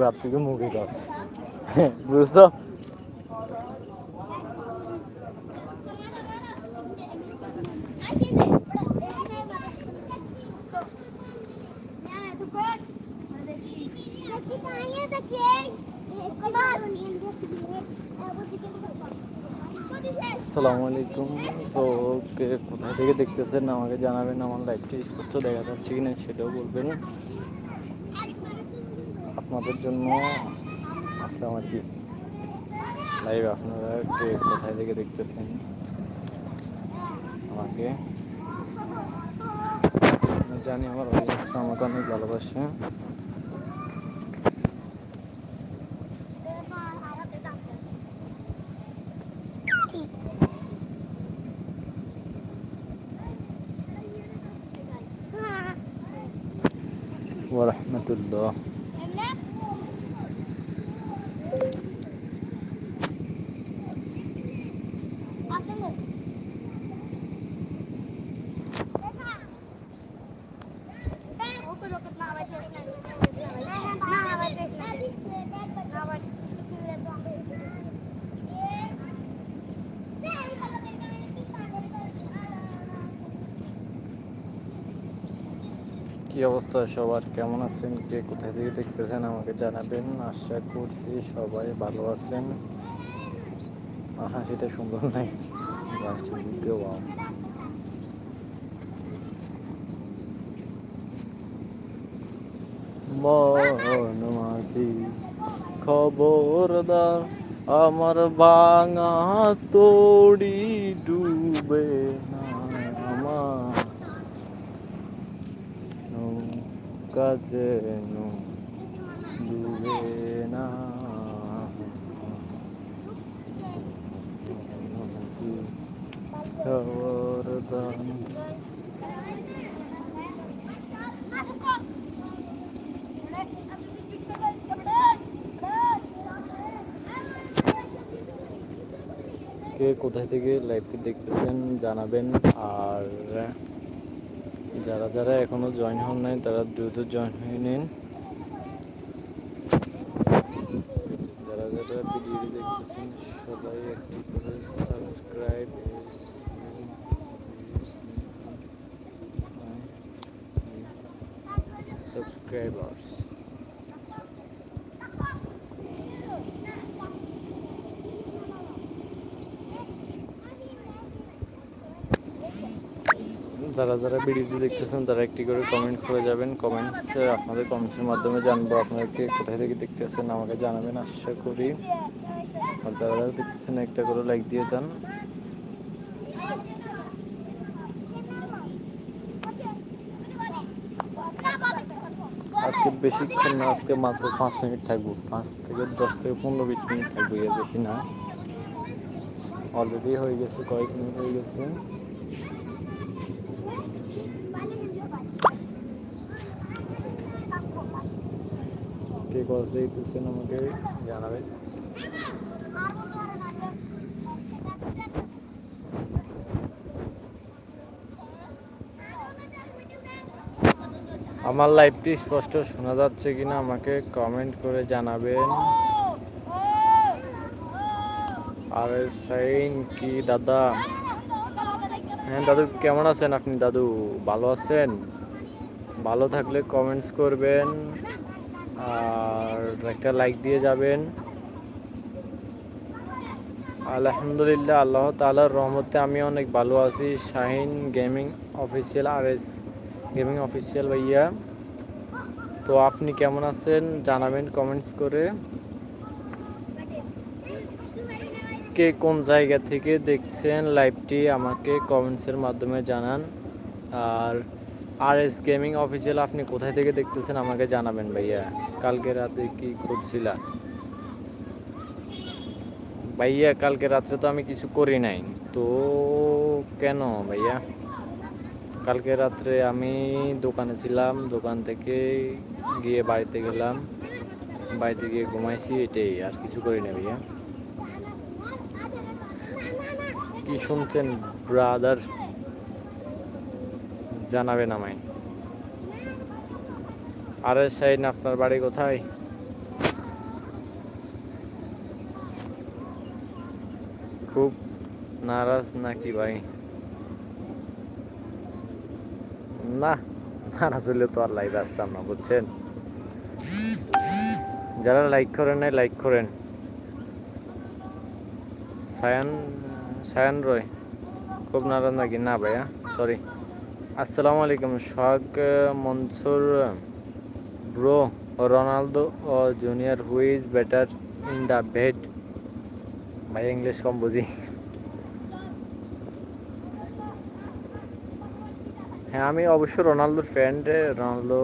গাছ থেকে মুখে গাছ বুঝছ? আসসালামু আলাইকুম। তো কে কোথায় থেকে দেখতেছেন আমাকে জানাবেন, আমার লাইভটি স্পষ্ট দেখা যাচ্ছে কিনা সেটাও বলবেন। আপনাদের জন্য আসলাম আর কি লাইভ আপনারা কোথায় থেকে দেখতেছেন? আমাকে? জানি আমার অডিয়েন্স আমাকে অনেক ভালোবাসে। ওরহমতুল্লাহ কি অবস্থা সবার? কেমন আছেন? কে কোথায় থেকে দেখতেছেন আমাকে জানাবেন। আশা করছি সবাই ভালো আছেন। হাসিটা সুন্দর নাই লাস্টের ভিডিও মন মাঝি খবরদার, আমার ভাঙা তোড়ি ডুবে না আমার নৌকা যেন না। কে কোথায় থেকে লাইভটি দেখতেছেন জানাবেন আর যারা যারা এখনও জয়েন হন নাই, তারা দ্রুত জয়েন হয়ে নিন। যারা যারা ভিডিওটি দেখতেছেন, সবাই একটি করে সাবস্ক্রাইব সাবস্ক্রাইবার্স যারা যারা ভিডিওটি দেখতেছেন, তারা একটি করে কমেন্ট করে যাবেন। কমেন্টস আপনাদের কমেন্টসের মাধ্যমে জানব আপনাদেরকে কোথায় থেকে দেখতেছেন, আমাকে জানাবেন, আশা করি। আর যারা যারা দেখতেছেন, একটা করে লাইক দিয়ে যান। আজকে বেশিক্ষণ না, আজকে মাত্র পাঁচ মিনিট থাকব। পাঁচ থেকে দশ থেকে পনেরো বিশ মিনিট থাকব এর বেশি না অলরেডি হয়ে গেছে, কয়েক মিনিট হয়ে গেছে। কথা দিতেছেন আমাকে জানাবেন আমার লাইভটি স্পষ্ট শোনা যাচ্ছে কিনা আমাকে কমেন্ট করে জানাবেন। আর সাইন, কি দাদা? হ্যাঁ দাদু, কেমন আছেন আপনি? দাদু, ভালো আছেন? ভালো থাকলে কমেন্টস করবেন। আর একটা লাইক দিয়ে যাবেন। আলহামদুলিল্লাহ, আল্লাহ তালার রহমতে আমি অনেক ভালো আছি। Shahin gaming official R S gaming official ভাইয়া। তো আপনি কেমন আছেন? জানাবেন কমেন্টস করে। কে কোন জায়গা থেকে দেখছেন লাইভটি আমাকে কমেন্টসের মাধ্যমে জানান। আর আর এস গেমিং অফিসিয়াল আপনি কোথায় থেকে দেখতেছেন আমাকে জানাবেন ভাইয়া। কালকে রাতে কি করছিলা? ভাইয়া, কালকে রাত্রে তো আমি কিছু করি নাই। তো কেন ভাইয়া? কালকে রাত্রে আমি দোকানে ছিলাম, দোকান থেকে গিয়ে বাড়িতে গেলাম। বাড়িতে গিয়ে ঘুমাইছি, এটাই, আর কিছু করি না ভাইয়া। কি শুনছেন ব্রাদার জানাবেন আমায় আরে সাইন, আপনার বাড়ি কোথায়? খুব নারাজ নাকি ভাই? না, নারাজ হলে তো আর লাইভ আসতাম না, বুঝছেন? যারা লাইক করেন নাই লাইক করেন। সায়ান সায়ান রয়, খুব নারাজ নাকি? না ভাইয়া সরি আসসালামু আলাইকুম Sohag Mansur, bro, Ronaldo O junior, who is better in the bed? ভাই, ইংলিশ কম বুঝি। হ্যাঁ আমি অবশ্য রোনালদোর ফ্রেন্ড রোনালদো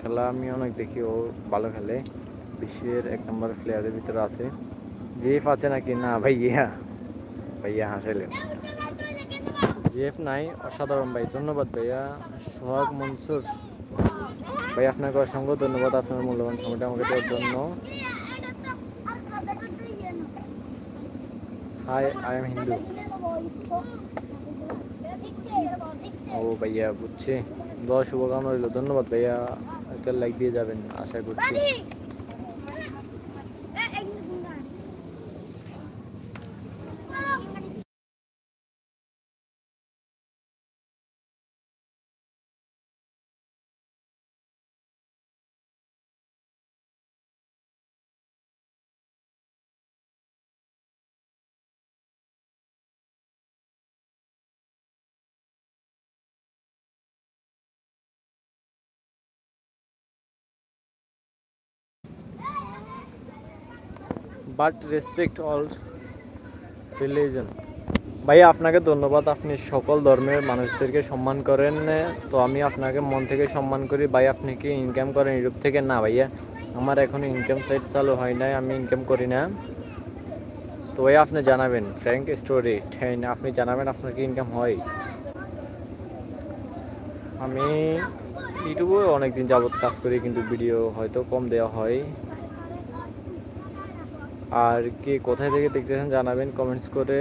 খেলা আমি অনেক দেখি, ও ভালো খেলে। বিশ্বের এক নম্বর প্লেয়ারের ভিতরে আছে। জিএফ আছে নাকি? না, ভাইয়া। ভাইয়া হাসাইলেন জিএফ নাই, অসাধারণ ভাই। ধন্যবাদ ভাইয়া। সোহাগ মনসুর। ভাই, আপনাকে অসংখ্য ধন্যবাদ আপনার মূল্যবান সময়টা আমাকে দেওয়ার জন্য। হাই আই এম হিন্দু ও ভাইয়া, বুঝছি। দশ শুভকামনা রইল। ধন্যবাদ ভাইয়া। একটা লাইক দিয়ে যাবেন, আশা করছি। বাট রেসপেক্ট অল রিলিজন ভাই আপনাকে ধন্যবাদ। আপনি সকল ধর্মের মানুষদেরকে সম্মান করেন, তো আমি আপনাকে মন থেকে সম্মান করি। ভাই, আপনি কি ইনকাম করেন ইউটিউব থেকে? না, ভাইয়া। আমার এখনও ইনকাম সাইট চালু হয় নাই, আমি ইনকাম করি না। তো ভাই আপনি জানাবেন। ফ্র্যাঙ্ক স্টোরি ঠেন। আপনি জানাবেন আপনার কি ইনকাম হয়। আমি ইউটিউবে অনেকদিন যাবত কাজ করি, কিন্তু ভিডিও হয়তো কম দেওয়া হয়। আর কি কোথায় থেকে দেখতেছেন জানাবেন কমেন্টস করে।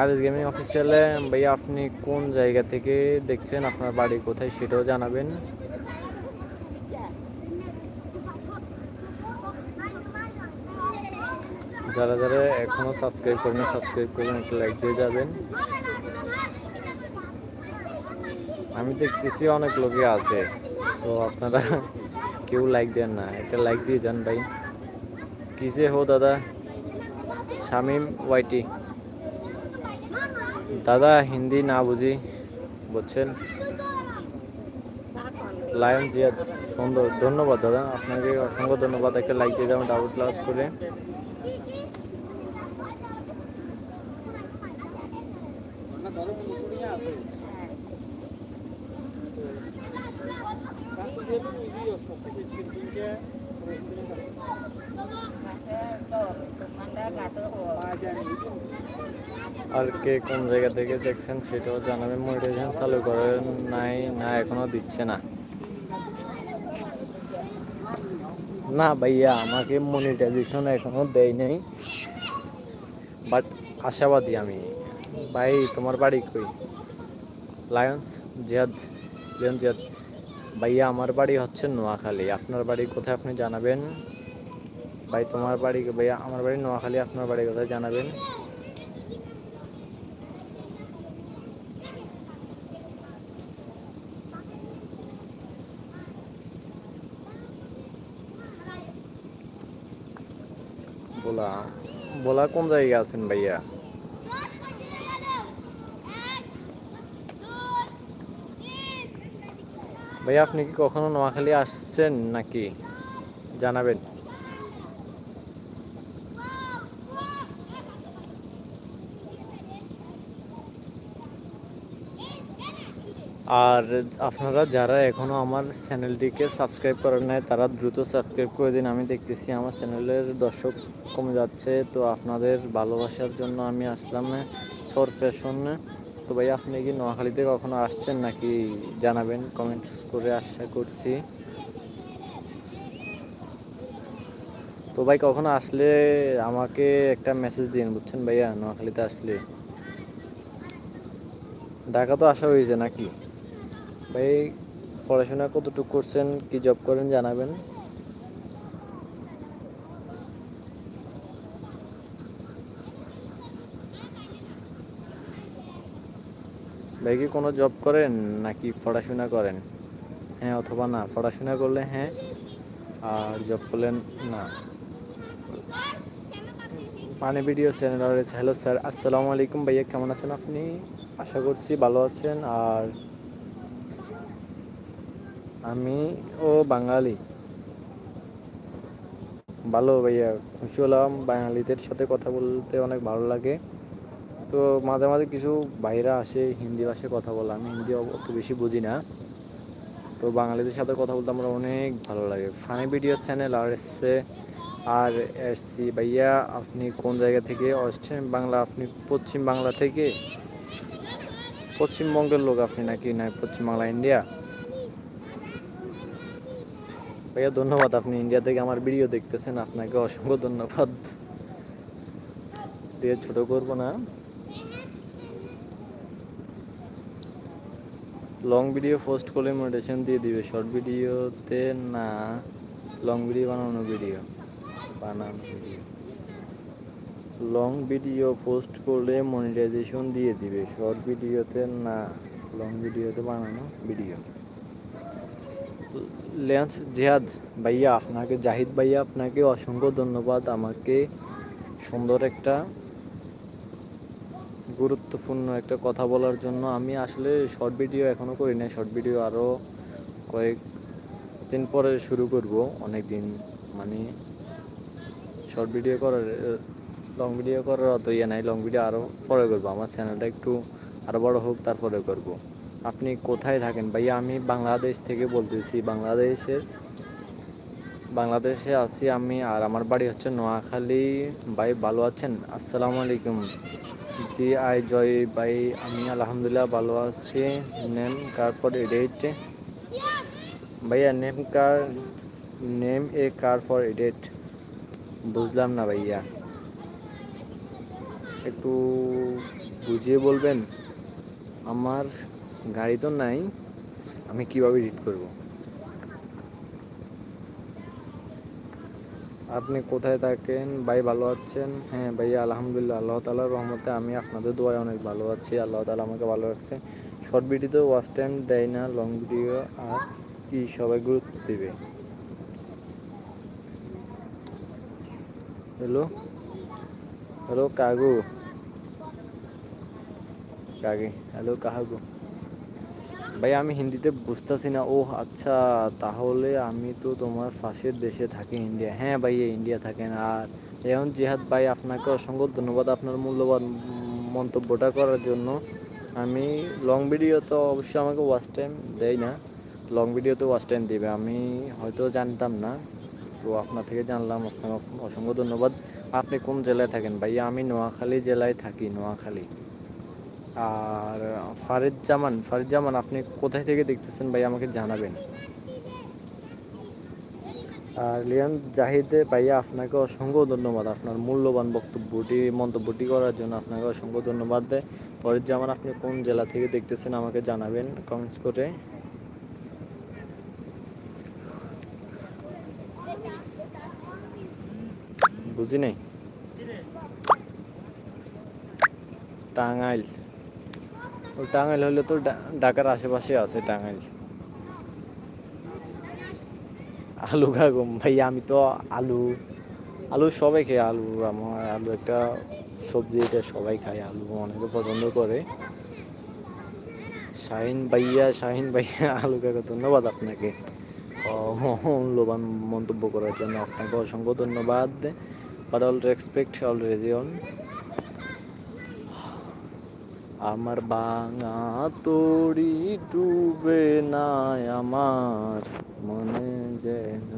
আর এস গেমিং অফিসিয়ালে ভাইয়া আপনি কোন জায়গা থেকে দেখছেন? আপনার বাড়ি কোথায় সেটাও জানাবেন। যারা যারা এখনও সাবস্ক্রাইব করেন সাবস্ক্রাইব করবেন, একটা লাইক দিয়ে যাবেন। আমি দেখতেছি অনেক লোকই আছে, তো আপনারা কেউ লাইক দেন না। একটা লাইক দিয়ে যান ভাই। কিসে হো দাদা? শামিম ওয়াইটি। দাদা, হিন্দি না বুঝি, বলছেন। লায়ন জিয়া সুন্দর। ধন্যবাদ দাদা, আপনাকে অসংখ্য ধন্যবাদ। একটা লাইক দিয়ে যাবেন ডাবল ক্লাস করে। আর কে কোন জায়গা থেকে দেখছেন সেটাও জানাবেন মনিটাইজেশন চালু করেন নাই, না, এখনও দিচ্ছে না। না ভাইয়া, আমাকে মনিটাইজেশন এখনও দেয় নাই। বাট আশাবাদী আমি। ভাই, তোমার বাড়ি কই? লায়ন্স জিয়াদ? লিয়ন জিয়াদ? ভাইয়া, আমার বাড়ি হচ্ছে নোয়াখালী। আপনার বাড়ি কোথায় আপনি জানাবেন? ভাই, তোমার বাড়ি, ভাইয়া, আমার বাড়ি নোয়াখালী। আপনার বাড়ি কোথায় জানাবেন? বলা বলা কোন জায়গায় আছেন ভাইয়া? ভাইয়া, আপনি কি কখনো নোয়াখালী আসছেন নাকি? জানাবেন। আর আপনারা যারা এখনও আমার চ্যানেলটিকে সাবস্ক্রাইব করেন নাই, তারা দ্রুত সাবস্ক্রাইব করে দিন। আমি দেখতেছি আমার চ্যানেলের দর্শক কমে যাচ্ছে, তো আপনাদের ভালোবাসার জন্য আমি আসলাম সর ফ্যাশনে তো ভাই, আপনি কি নোয়াখালীতে কখনো আসছেন নাকি জানাবেন? কমেন্টস করে আশা করছি। তো ভাই, কখনো আসলে আমাকে একটা মেসেজ দিন বুঝছেন ভাইয়া? নোয়াখালীতে আসলে। ঢাকা তো আসা হয়েছে নাকি? ভাই, পড়াশোনা কতটুকু করছেন, কি জব করেন জানাবেন। ভাই কি কোনো জব করেন নাকি পড়াশোনা করেন? হ্যাঁ অথবা না, পড়াশোনা করলে হ্যাঁ আর জব করলেন না। মানে ভিডিও চ্যানেল হ্যালো স্যার আসসালামু আলাইকুম ভাইয়া, কেমন আছেন আপনি? আশা করছি ভালো আছেন, আর আমি ও বাঙালি। ভালো ভাইয়া, খুশি হলাম, বাঙালিদের সাথে কথা বলতে অনেক ভালো লাগে। তো মাঝে মাঝে কিছু বাইরা আসে, হিন্দি ভাষায় কথা বলে। আমি হিন্দি অত বেশি বুঝি না। তো বাঙালিদের সাথে কথা বলতে আমার অনেক ভালো লাগে। ফানি ভিডিও চ্যানেল আর এসছে আর এসছি ভাইয়া, আপনি কোন জায়গা থেকে? আসছেন বাংলা, আপনি পশ্চিম বাংলা থেকে? পশ্চিমবঙ্গের লোক আপনি নাকি? না, পশ্চিম বাংলা ইন্ডিয়া ভাইয়া, ধন্যবাদ। আপনি ইন্ডিয়া থেকে আমার ভিডিও দেখতেছেন। আপনাকে অসংখ্য ধন্যবাদ। দিয়ে ছোট করব না। লং ভিডিও পোস্ট করলে মোটিভেশন দিয়ে দিবে। শর্ট ভিডিওতে না লং ভিডিও বানানো ভিডিও বানানো ভিডিও লং ভিডিও পোস্ট করলে মনিটাইজেশন দিয়ে দিবে। শর্ট ভিডিওতে না লং ভিডিওতে বানানো ভিডিও লেন্স জিহাদ ভাইয়া, আপনাকে জাহিদ ভাইয়া, আপনাকে অসংখ্য ধন্যবাদ। আমাকে সুন্দর একটা গুরুত্বপূর্ণ একটা কথা বলার জন্য আমি আসলে শর্ট ভিডিও এখনও করি না শর্ট ভিডিও আরও কয়েক দিন পরে শুরু করব অনেক দিন মানে শর্ট ভিডিও করার লং ভিডিও করার অত ইয়ে নাই। লং ভিডিও আরও পরে করব। আমার চ্যানেলটা একটু আরও বড় হোক, তারপরে করব। আপনি কোথায় থাকেন? ভাইয়া, আমি বাংলাদেশ থেকে বলতেছি। বাংলাদেশের বাংলাদেশে আছি আমি আর আমার বাড়ি হচ্ছে নোয়াখালী। ভাই, ভালো আছেন? আসসালামু আলাইকুম। জি, আই, জয় ভাই, আমি আলহামদুলিল্লাহ ভালো আছি। নেম, কার ফর এডিট ভাইয়া, name car, name a car for edit বুঝলাম না ভাইয়া। একটু বুঝিয়ে বলবেন? আমার গাড়ি তো নাই, আমি কীভাবে এডিট করব? আপনি কোথায় থাকেন? ভাই ভালো আছেন? হ্যাঁ ভাইয়া, আলহামদুলিল্লাহ, আল্লাহ তালার রহমতে আমি আপনাদের দোয়ায় অনেক ভালো আছি। আল্লাহ তালা আমাকে ভালো রাখছে। শর্ট ভিডিওতে ওয়াচ টাইম দেয় না, লং ভিডিও, আর কি সবাই গুরুত্ব দেবে? হ্যালো? হ্যালো কাগু কাগে হ্যালো কাহাগু ভাই, আমি হিন্দিতে বুঝতেছি না। ও আচ্ছা তাহলে আমি তো তোমার পাশের দেশে থাকি ইন্ডিয়া। হ্যাঁ ভাই ইন্ডিয়া থাকেন। আর এখন জিহাদ ভাই, আপনাকে অসংখ্য ধন্যবাদ আপনার মূল্যবান মন্তব্যটা করার জন্য। আমি লং ভিডিও তো অবশ্যই আমাকে ওয়াচ টাইম দেয় না। লং ভিডিওতে ওয়াচ টাইম দেবে। আমি হয়তো জানতাম না। তো আপনার থেকে জানলাম আপনার অসংখ্য ধন্যবাদ। আপনি কোন জেলায় থাকেন ভাইয়া আমি নোয়াখালী জেলায় থাকি, নোয়াখালী। আর ফারিদ জামান ফারিদ জামান আপনি কোথায় থেকে দেখতেছেন ভাই? আমাকে জানাবেন। আর লিয়ান জাহিদে ভাইয়া, আপনাকে অসংখ্য ধন্যবাদ। আপনার মূল্যবান বক্তব্যটি, মন্তব্যটি করার জন্য আপনাকে অসংখ্য ধন্যবাদ। দেয় ফরিদ জামান আপনি কোন জেলা থেকে দেখতেছেন আমাকে জানাবেন কমেন্টস করে। বুঝি নাই? টাঙ্গাইল। টাঙ্গাইল হলে তো ঢাকার আশেপাশে আছে টাঙ্গাইল। আলু খাগম ভাই, আমি তো আলু আলু সবাই খায় আলু আমার আলু একটা সবজি, এটা সবাই খায় আলু, অনেকে পছন্দ করে। শাহিন ভাইয়া শাহিন ভাইয়া, আলু কাকা, ধন্যবাদ আপনাকে। মূল্যবান মন্তব্য করার জন্য আপনাকে অসংখ্য ধন্যবাদ। But all respect all region আমার বাঙা তরি ডুবে না আমার। মনে যেন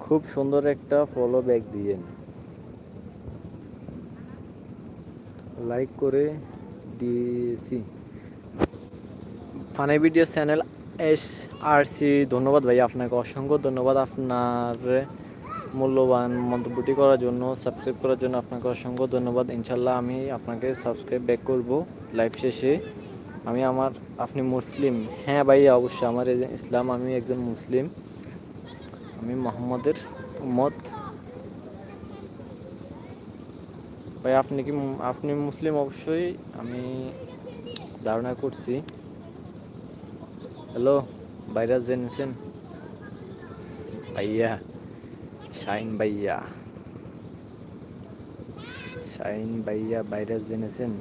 খুব সুন্দর একটা ফলো ব্যাক দিয়েন। লাইক করে দিয়েছি। Funny video channel S R C ধন্যবাদ ভাই আপনাকে। অসংখ্য ধন্যবাদ আপনার। মূল্যবান মন্তব্যটি করার জন্য সাবস্ক্রাইব করার জন্য আপনাকে অসংখ্য ধন্যবাদ। ইনশাল্লাহ আমি আপনাকে সাবস্ক্রাইব ব্যাক করব লাইভ শেষে। আমি আমার, আপনি মুসলিম? হ্যাঁ ভাই, অবশ্যই আমার ইসলাম, আমি একজন মুসলিম। আমি মোহাম্মদের মত ভাই, আপনি কি আপনি মুসলিম? অবশ্যই আমি ধারণা করছি। হ্যালো বাইরে জেনেছেন? ভাইয়া। শাইন ভাইয়া। শাইন ভাইয়া বাইরে জেনেছেন?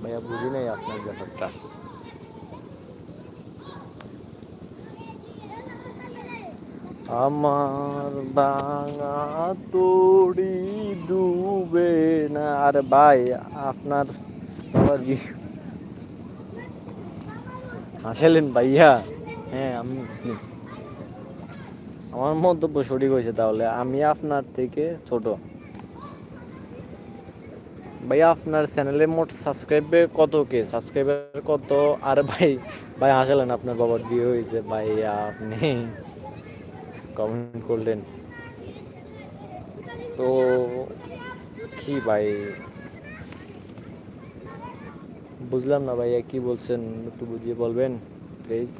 ভাইয়া বুঝি নাই আপনার ব্যাপারটা। আমার বাঙা তড়ি ডুবে না। আর ভাই, আপনার হাসেলেন ভাইয়া? হ্যাঁ আমি মুসলিম আমার মন্তব্য সঠিক হয়েছে তাহলে। আমি আপনার থেকে ছোট। ভাইয়া আপনার চ্যানেলে মোট সাবস্ক্রাইবে কত কে? সাবস্ক্রাইবার কত? আর ভাই ভাই, হাসালেন আপনার বাবার বিয়ে হয়েছে। ভাইয়া আপনি কমেন্ট করলেন। তো কি ভাই? বুঝলাম না ভাইয়া, কি বলছেন? একটু বুঝিয়ে বলবেন প্লিজ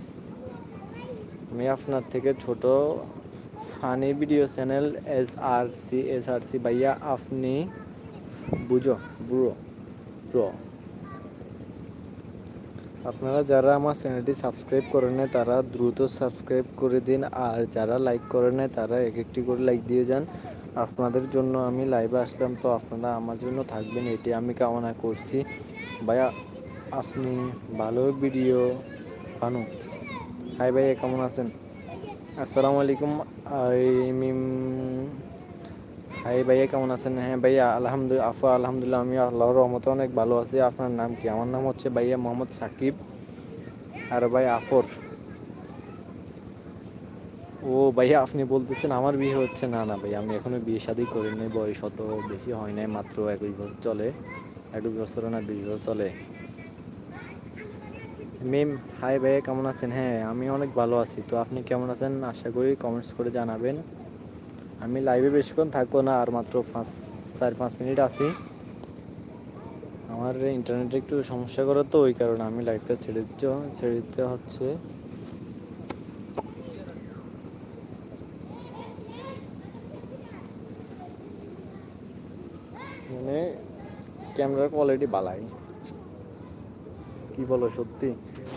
আমি আপনার থেকে ছোট। Funny video channel S R C, S R C. ভাইয়া, আপনি বুঝো ব্রো ব্রো আপনারা যারা আমার চ্যানেলটি সাবস্ক্রাইব করে নেয় তারা দ্রুত সাবস্ক্রাইব করে দিন। আর যারা লাইক করে নেয় তারা এক একটি করে লাইক দিয়ে যান। আপনাদের জন্য আমি লাইভে আসলাম, তো আপনারা আমার জন্য থাকবেন, এটি আমি কামনা করছি। ভাইয়া, আপনি ভালো ভিডিও বানু হাই ভাইয়া, কেমন আছেন? আসসালামু আলাইকুম। আইমিম হাই ভাইয়া, কেমন আছেন? হ্যাঁ ভাইয়া আলহামদুলিল্লাহ আফা, আলহামদুলিল্লাহ আমি আল্লাহর রহমতে অনেক ভালো আছি। আপনার নাম কি? আমার নাম হচ্ছে ভাইয়া মোহাম্মদ সাকিব আর ভাই আফর। ও ভাইয়া, আপনি বলতেছেন আমার বিয়ে হচ্ছে? না না ভাই আমি এখনও বিয়ে শাদি করিনি, বয়স অত বেশি হয় নাই, মাত্র একুশ বছর চলে। একুশ বছর না বিশ বছর চলে। মিম, হাই ভাইয়া, কেমন আছেন? হ্যাঁ আমি অনেক ভালো আছি। তো আপনি কেমন আছেন? আশা করি কমেন্টস করে জানাবেন। আমি লাইভে বেশিক্ষণ থাকব না, আর মাত্র পাঁচ, চার, পাঁচ মিনিট আছি। আমার ইন্টারনেটে একটু সমস্যা করে তো, ওই কারণে আমি লাইভটা ছেড়ে দিতে ছেড়ে দিতে হচ্ছে। মানে ক্যামেরার কোয়ালিটি বালাই। কি বলো সত্যি?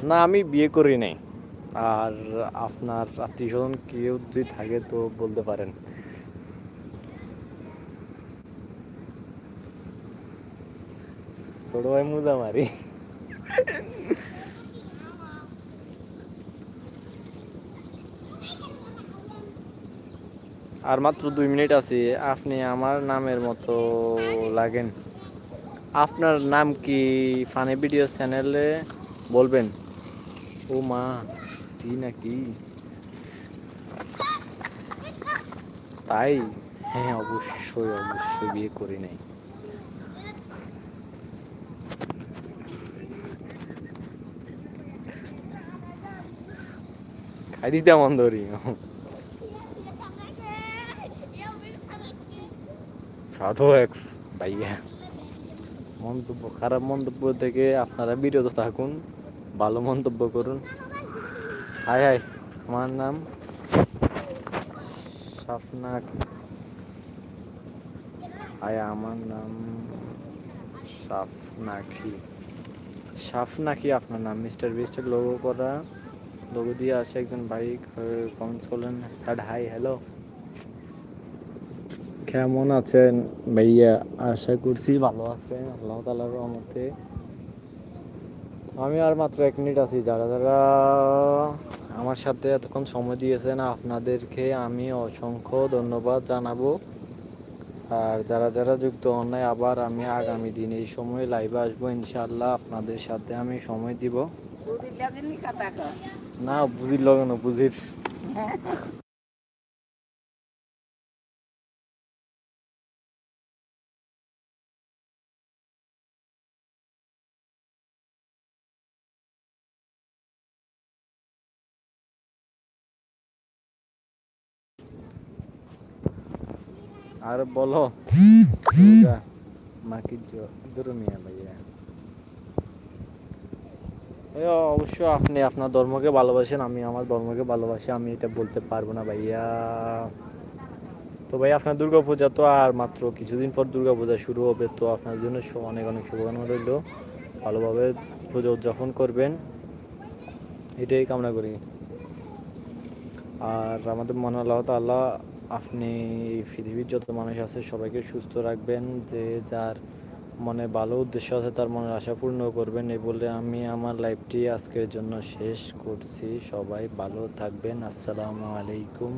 না, আমি বিয়ে করি নাই। আর আপনার আত্মীয় স্বজন কেউ যদি থাকে তো বলতে পারেন। ছোট ভাই মুদা মারি আর মাত্র দুই মিনিট আছে, আপনি আমার নামের মতো লাগেন। আপনার নাম কি? ফানি ভিডিও চ্যানেলে বলবেন। ও মা, কি নাকি? তাই? হ্যাঁ অবশ্যই অবশ্যই বিয়ে করি নাই। খাই দিতে মন ধরি। সাধু এক্স, ভাইয়া। মন্তব্য, খারাপ মন্তব্য থেকে আপনারা বিরত থাকুন, ভালো মন্তব্য করুন। হাই হাই, আমার নাম সাফনাক হাই, আমার নাম সাফনাকি সাফনাকি আপনার নাম, মিস্টার বিস্টের লোগো করা। লোগো দিয়ে আসে একজন ভাই, কমেন্টস করলেন, স্যার হাই হ্যালো কেমন আছেন ভাইয়া? আশা করছি ভালো আছেন আল্লাহ তালার রহমতে। আমি আর মাত্র এক মিনিট আছি যারা যারা আমার সাথে এতক্ষণ সময় দিয়েছেন আপনাদেরকে আমি অসংখ্য ধন্যবাদ জানাব। আর যারা যারা যুক্ত হন নাই আবার আমি আগামী দিন এই সময় লাইভে আসব ইনশাল্লাহ আপনাদের সাথে আমি সময় দিব। না বুঝির লগানো বুঝির। আর বলো। মাকে দূর মিয়া ভাইয়া? অবশ্য আপনি আপনার ধর্মকে ভালোবাসেন, আমি আমার ধর্মকে ভালোবাসি, আমি এটা বলতে পারব না ভাইয়া। তো ভাই, আপনার দুর্গা পূজা তো আর মাত্র কিছুদিন পর দুর্গা পূজা শুরু হবে, তো আপনার জন্য অনেক অনেক শুভকামনা রইল। ভালোভাবে পুজো উদযাপন করবেন, এটাই কামনা করি। আর আমাদের মনে আল্লাহ তাল্লাহ আপনি পৃথিবীর যত মানুষ আছে, সবাইকে সুস্থ রাখবেন। যে যার মনে ভালো উদ্দেশ্য আছে, তার মনের আশা পূর্ণ করবেন। এই বলে আমি আমার লাইফটি আজকের জন্য শেষ করছি। সবাই ভালো থাকবেন। আসসালামু আলাইকুম।